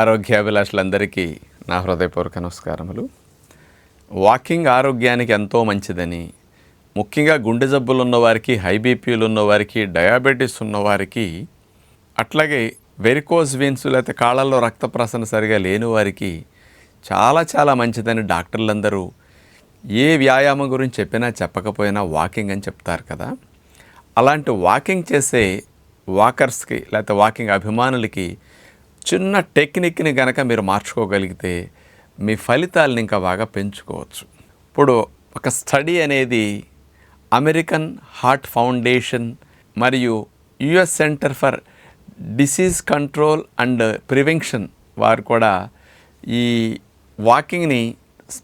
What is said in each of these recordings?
ఆరోగ్యాభిలాషులందరికీ నా హృదయపూర్వక నమస్కారములు. వాకింగ్ ఆరోగ్యానికి ఎంతో మంచిదని ముఖ్యంగా గుండె జబ్బులు ఉన్నవారికి హై బీపీలు ఉన్నవారికి డయాబెటీస్ ఉన్నవారికి అట్లాగే వెరికోజ్ వీన్స్ లేకపోతే కాళ్ళల్లో రక్త ప్రసరణ సరిగా లేని వారికి చాలా చాలా మంచిదని డాక్టర్లందరూ ఏ వ్యాయామం గురించి చెప్పినా చెప్పకపోయినా వాకింగ్ అని చెప్తారు కదా. అలాంటి వాకింగ్ చేసే వాకర్స్కి లేకపోతే వాకింగ్ అభిమానులకి చిన్న టెక్నిక్ని కనుక మీరు మార్చుకోగలిగితే మీ ఫలితాలను ఇంకా బాగా పెంచుకోవచ్చు. ఇప్పుడు ఒక స్టడీ అనేది అమెరికన్ హార్ట్ ఫౌండేషన్ మరియు US centre for disease control and prevention వారు కూడా ఈ వాకింగ్ని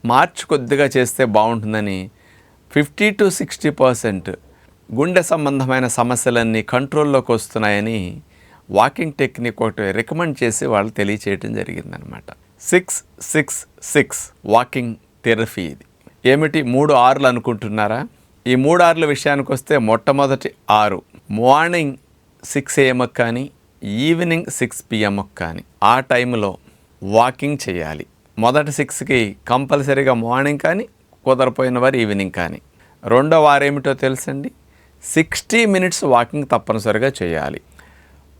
మార్చ్ కొద్దిగా చేస్తే బాగుంటుందని ఫిఫ్టీ టు సిక్స్టీ పర్సెంట్ గుండె సంబంధమైన సమస్యలన్నీ కంట్రోల్లోకి వస్తున్నాయని వాకింగ్ టెక్నిక్ ఒకటి రికమెండ్ చేసి వాళ్ళు తెలియచేయటం జరిగిందనమాట. Six six six walking therapy ఇది. ఏమిటి? మూడు ఆరులు అనుకుంటున్నారా? ఈ మూడు ఆరుల విషయానికి వస్తే మొట్టమొదటి ఆరు మార్నింగ్ సిక్స్ ఏఎంకి కానీ ఈవినింగ్ సిక్స్ పిఎంకి కానీ ఆ టైంలో వాకింగ్ చేయాలి. మొదటి సిక్స్కి కంపల్సరీగా మార్నింగ్ కానీ కుదరపోయిన వారు ఈవినింగ్ కానీ. రెండో వారేమిటో తెలుసండి? సిక్స్టీ మినిట్స్ వాకింగ్ తప్పనిసరిగా చేయాలి.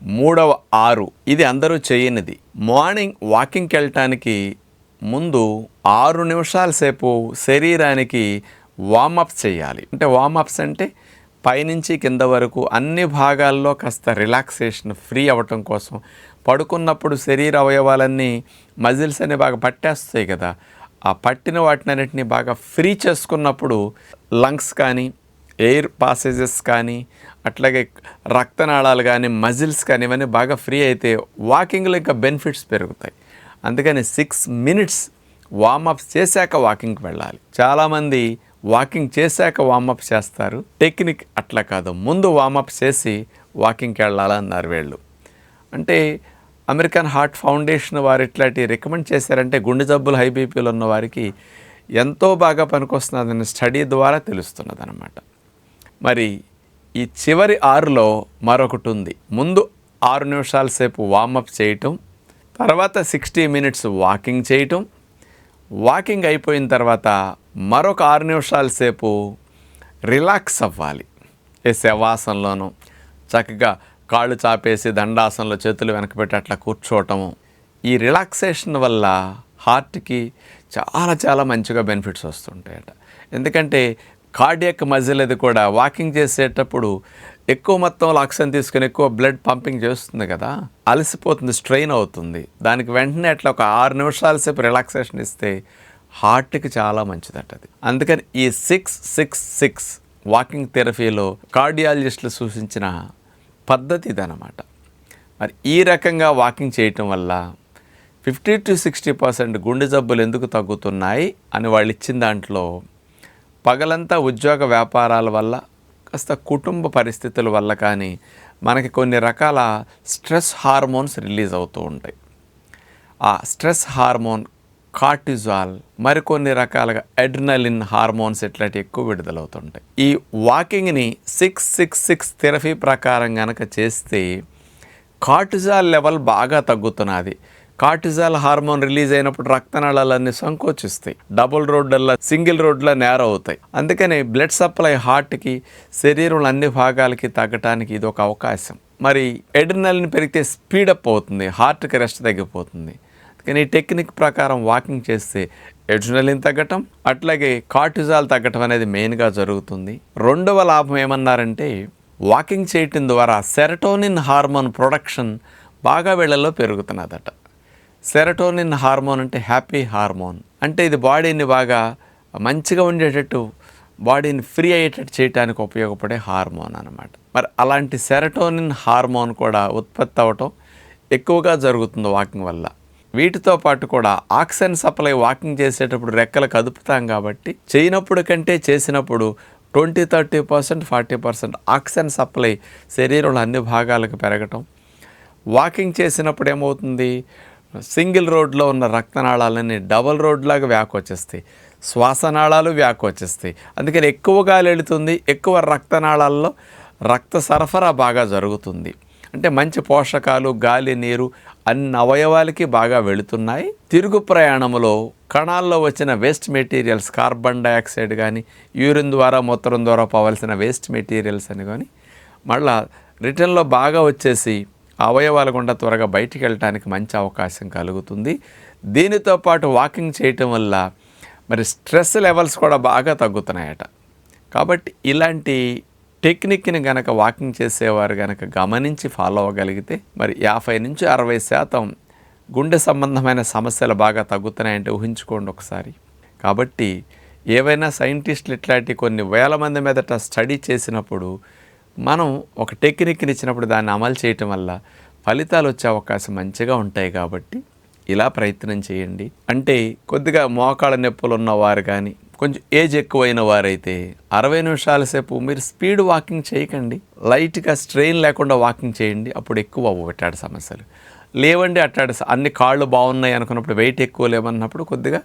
మూడవ ఆరు. ఇది అందరూ చేయనిది. మార్నింగ్ వాకింగ్కి వెళ్ళటానికి ముందు ఆరు నిమిషాల సేపు శరీరానికి వామప్ చేయాలి. అంటే వామప్స్ అంటే పైనుంచి కింద వరకు అన్ని భాగాల్లో కాస్త రిలాక్సేషన్ ఫ్రీ అవ్వటం కోసం పడుకున్నప్పుడు శరీర అవయవాలన్నీ మజిల్స్ అన్ని బాగా పట్టేస్తాయి కదా. ఆ పట్టిన వాటినన్నింటినీ బాగా ఫ్రీ చేసుకున్నప్పుడు లంగ్స్ కానీ ఎయిర్ పాసేజెస్ కానీ అట్లాగే రక్తనాళాలు కానీ మజిల్స్ కానీ ఇవన్నీ బాగా ఫ్రీ అయితే వాకింగ్లో ఇంకా బెనిఫిట్స్ పెరుగుతాయి. అందుకని సిక్స్ మినిట్స్ వామప్ చేశాక వాకింగ్కి వెళ్ళాలి. చాలామంది వాకింగ్ చేశాక వార్మప్ చేస్తారు. టెక్నిక్ అట్లా కాదు. ముందు వార్మప్ చేసి వాకింగ్కి వెళ్ళాలన్నారు వీళ్ళు. అంటే అమెరికన్ హార్ట్ ఫౌండేషన్ వారు ఇట్లాంటి రికమెండ్ చేశారంటే గుండె జబ్బులు హై బీపీలు ఉన్న వారికి ఎంతో బాగా పనికొస్తున్నదని స్టడీ ద్వారా తెలుస్తున్నది అనమాట మరి ఈ చివరి ఆరులో మరొకటి ఉంది. ముందు ఆరు నిమిషాల సేపు వార్మప్ చేయటం తర్వాత సిక్స్టీ మినిట్స్ వాకింగ్ చేయటం వాకింగ్ అయిపోయిన తర్వాత మరొక ఆరు నిమిషాల సేపు రిలాక్స్ అవ్వాలి. ఏ శవాసనలోనూ చక్కగా కాళ్ళు చాపేసి దండాసనలో చేతులు వెనకబెట్టి అట్లా కూర్చోవటము ఈ రిలాక్సేషన్ వల్ల హార్ట్కి చాలా చాలా మంచిగా బెనిఫిట్స్ వస్తుంటాయట. ఎందుకంటే కార్డియక్ మజిల్ అది కూడా వాకింగ్ చేసేటప్పుడు ఎక్కువ మొత్తంలో ఆక్సిజన్ తీసుకుని ఎక్కువ బ్లడ్ పంపింగ్ చేస్తుంది కదా అలసిపోతుంది స్ట్రెయిన్ అవుతుంది. దానికి వెంటనే అట్లా ఒక ఆరు నిమిషాల సేపు రిలాక్సేషన్ ఇస్తే హార్ట్కి చాలా మంచిదట అది. అందుకని ఈ సిక్స్ సిక్స్ సిక్స్ వాకింగ్ థెరపీలో కార్డియాలజిస్టులు సూచించిన పద్ధతి ఇదన్నమాట మరి ఈ రకంగా వాకింగ్ చేయటం వల్ల ఫిఫ్టీ టు సిక్స్టీ పర్సెంట్ గుండె జబ్బులు ఎందుకు తగ్గుతున్నాయి అని వాళ్ళు ఇచ్చిన దాంట్లో పగలంతా ఉద్యోగ వ్యాపారాల వల్ల కాస్త కుటుంబ పరిస్థితుల వల్ల కానీ మనకి కొన్ని రకాల స్ట్రెస్ హార్మోన్స్ రిలీజ్ అవుతూ ఉంటాయి. ఆ స్ట్రెస్ హార్మోన్ కార్టిజాల్ మరికొన్ని రకాలుగా అడ్రినలిన్ హార్మోన్స్ ఇట్లాంటివి ఎక్కువ విడుదలవుతుంటాయి. ఈ వాకింగ్ని సిక్స్ సిక్స్ సిక్స్ థెరపీ ప్రకారం కనుక చేస్తే కార్టిజాల్ లెవెల్ బాగా తగ్గుతున్నది. కార్టిజాల్ హార్మోన్ రిలీజ్ అయినప్పుడు రక్తనాళాలన్నీ సంకోచిస్తాయి. డబుల్ రోడ్ల సింగిల్ రోడ్ల నేర అవుతాయి అందుకని బ్లడ్ సప్లై హార్ట్కి శరీరంలో అన్ని భాగాలకి తగ్గటానికి ఇది ఒక అవకాశం. మరి ఎడ్రినల్ని పెరిగితే స్పీడప్ అవుతుంది హార్ట్కి రెస్ట్ తగ్గిపోతుంది. కానీ ఈ టెక్నిక్ ప్రకారం వాకింగ్ చేస్తే ఎడ్రినలిన్ తగ్గటం అట్లాగే కార్టిజాల్ తగ్గటం అనేది మెయిన్గా జరుగుతుంది. రెండవ లాభం ఏమన్నారంటే వాకింగ్ చేయటం ద్వారా సెరటోనిన్ హార్మోన్ ప్రొడక్షన్ బాగా వీళ్ళలో పెరుగుతున్నదట. సెరటోనిన్ హార్మోన్ అంటే హ్యాపీ హార్మోన్. అంటే ఇది బాడీని బాగా మంచిగా ఉండేటట్టు బాడీని ఫ్రీ అయ్యేటట్టు చేయడానికి ఉపయోగపడే హార్మోన్ అనమాట మరి అలాంటి సెరటోనిన్ హార్మోన్ కూడా ఉత్పత్తి అవ్వటం ఎక్కువగా జరుగుతుంది వాకింగ్ వల్ల. వీటితో పాటు కూడా ఆక్సిజన్ సప్లై వాకింగ్ చేసేటప్పుడు రెక్కలు కదుపుతాం కాబట్టి చేయనప్పుడు కంటే చేసినప్పుడు twenty thirty percent forty percent oxygen supply శరీరంలో అన్ని భాగాలకు పెరగటం. వాకింగ్ చేసినప్పుడు ఏమవుతుంది? సింగిల్ రోడ్లో ఉన్న రక్తనాళాలన్నీ డబల్ రోడ్లాగా వ్యాకొచ్చేస్తాయి. శ్వాసనాళాలు వ్యాకొచ్చేస్తాయి. అందుకని ఎక్కువ గాలి వెళుతుంది ఎక్కువ రక్తనాళాల్లో రక్త సరఫరా బాగా జరుగుతుంది. అంటే మంచి పోషకాలు గాలి నీరు అన్ని అవయవాలకి బాగా వెళుతున్నాయి. తిరుగు ప్రయాణంలో కణాల్లో వచ్చిన వేస్ట్ మెటీరియల్స్ కార్బన్ డయాక్సైడ్ కానీ యూరిన్ ద్వారా మూత్రం ద్వారా పోవలసిన వేస్ట్ మెటీరియల్స్ అని కానీ మళ్ళా రిటర్న్లో బాగా వచ్చేసి అవయవాల గుండా త్వరగా బయటికి వెళ్ళటానికి మంచి అవకాశం కలుగుతుంది. దీనితో పాటు వాకింగ్ చేయటం వల్ల మరి స్ట్రెస్ లెవెల్స్ కూడా బాగా తగ్గుతున్నాయట. కాబట్టి ఇలాంటి టెక్నిక్ని గనక వాకింగ్ చేసేవారు గనక గమనించి ఫాలో అవ్వగలిగితే మరి యాభై నుంచి అరవై శాతం గుండె సంబంధమైన సమస్యలు బాగా తగ్గుతున్నాయంటే ఊహించుకోండి ఒకసారి. కాబట్టి ఏవైనా సైంటిస్టులు ఇట్లాంటి కొన్ని వేల మంది మీదట స్టడీ చేసినప్పుడు మనం ఒక టెక్నిక్ని ఇచ్చినప్పుడు దాన్ని అమలు చేయటం వల్ల ఫలితాలు వచ్చే అవకాశం మంచిగా ఉంటాయి కాబట్టి ఇలా ప్రయత్నం చేయండి. అంటే కొద్దిగా మోకాళ్ళ నొప్పులు ఉన్నవారు కానీ కొంచెం ఏజ్ ఎక్కువైన వారైతే అరవై నిమిషాల సేపు మీరు స్పీడ్ వాకింగ్ చేయకండి. లైట్గా స్ట్రెయిన్ లేకుండా వాకింగ్ చేయండి. అప్పుడు ఎక్కువ అవ్వబెట్టాడు సమస్యలు. లేవండి అట్టాడు అన్ని కాళ్ళు బాగున్నాయి అనుకున్నప్పుడు వెయిట్ ఎక్కువ లేవన్నప్పుడు కొద్దిగా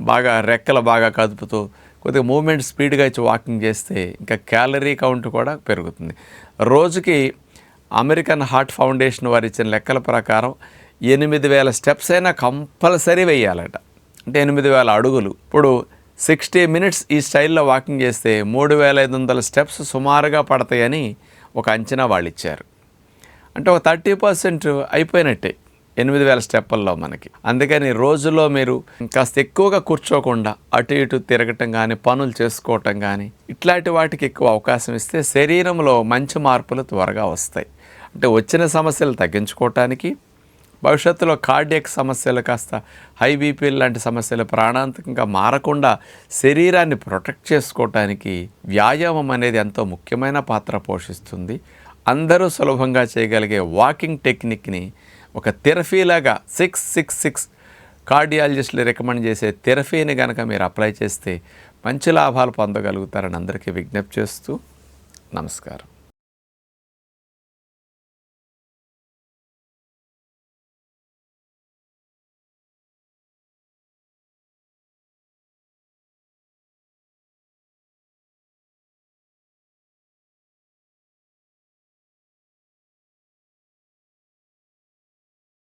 బాగా రెక్కలు బాగా కదుపుతూ కొద్దిగా మూమెంట్ స్పీడ్గా ఇచ్చి వాకింగ్ చేస్తే ఇంకా క్యాలరీ కౌంట్ కూడా పెరుగుతుంది. రోజుకి అమెరికన్ హార్ట్ ఫౌండేషన్ వారు ఇచ్చిన లెక్కల ప్రకారం ఎనిమిది వేల స్టెప్స్ అయినా కంపల్సరీ వేయాలట. అంటే ఎనిమిది వేల అడుగులు. ఇప్పుడు సిక్స్టీ మినిట్స్ ఈ స్టైల్లో వాకింగ్ చేస్తే మూడు వేల ఐదు వందల స్టెప్స్ సుమారుగా పడతాయని ఒక అంచనా వాళ్ళు ఇచ్చారు. అంటే ఒక థర్టీ పర్సెంట్ అయిపోయినట్టే. ఎనిమిది వేల స్టెప్పుల్లో మనకి. అందుకని రోజులో మీరు కాస్త ఎక్కువగా కూర్చోకుండా అటు ఇటు తిరగటం కానీ పనులు చేసుకోవటం కానీ ఇట్లాంటి వాటికి ఎక్కువ అవకాశం ఇస్తే శరీరంలో మంచి మార్పులు త్వరగా వస్తాయి. అంటే వచ్చిన సమస్యలు తగ్గించుకోవటానికి భవిష్యత్తులో కార్డియక్ సమస్యలు కాస్త హై బీపీ లాంటి సమస్యలు ప్రాణాంతకంగా మారకుండా శరీరాన్ని ప్రొటెక్ట్ చేసుకోవటానికి వ్యాయామం అనేది ఎంతో ముఖ్యమైన పాత్ర పోషిస్తుంది. అందరూ సులభంగా చేయగలిగే వాకింగ్ టెక్నిక్ని ఒక థెరపీలాగా సిక్స్ సిక్స్ సిక్స్ కార్డియాలజిస్టులు రికమెండ్ చేసే థెరపీని కనుక మీరు అప్లై చేస్తే మంచి లాభాలు పొందగలుగుతారని అందరికీ విజ్ఞప్తి చేస్తూ నమస్కారం.